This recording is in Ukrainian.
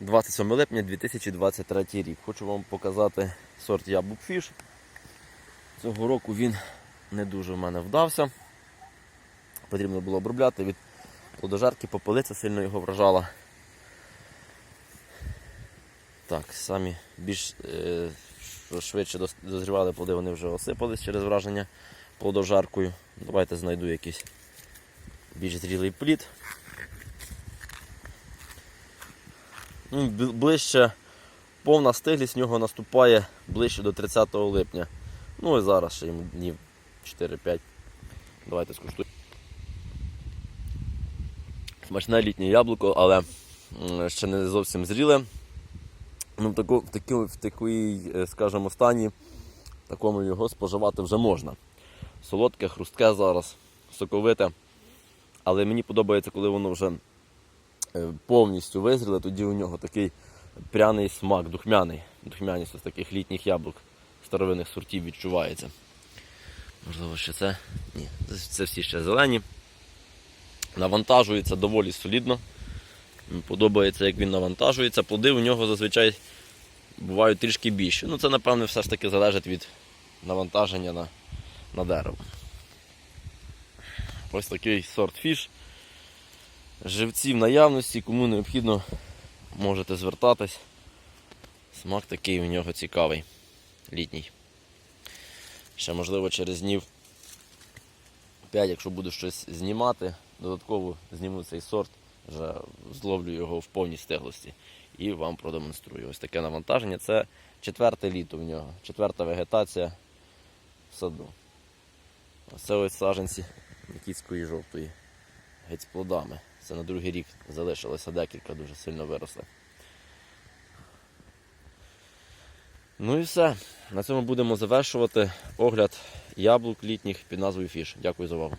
27 липня 2023 рік. Хочу вам показати сорт яблук фіш. Цього року він не дуже в мене вдався. Потрібно було обробляти від плодожарки, попелиця сильно його вражала. Так, самі більш е, швидше дозрівали плоди, вони вже осипались через враження плодожаркою. Давайте знайду якийсь більш зрілий плід. Ну, ближче повна стиглість в нього наступає ближче до 30 липня. Ну і зараз ще йому днів 4-5. Давайте скуштуємо. Смачне літнє яблуко, але ще не зовсім зріле. Ну, в, таку, в, таку, в такій, е, скажімо, стані такому його споживати вже можна. Солодке, хрустке зараз, соковите. Але мені подобається, коли воно вже повністю визріле, тоді у нього такий пряний смак, духмяний. Духмяність ось таких літніх яблук старовинних сортів відчувається. Можливо, що це. Ні, це всі ще зелені. Навантажується доволі солідно. Подобається, як він навантажується. Плоди у нього зазвичай бувають трішки більші. Ну, це, напевне, все ж таки залежить від навантаження на, на дерево. Ось такий сорт фіш. Живці в наявності, кому необхідно, можете звертатись. Смак такий у нього цікавий, літній. Ще, можливо, через днів 5, якщо буду щось знімати, додатково зніму цей сорт, вже зловлю його в повній стеглості і вам продемонструю. Ось таке навантаження. Це четверте літо в нього, четверта вегетація в саду. Ось це ось саженці Нікітської жовтої, геть плодами. Це на другий рік залишилося декілька, дуже сильно виросли. Ну і все. На цьому будемо завершувати огляд яблук літніх під назвою Фіш. Дякую за увагу.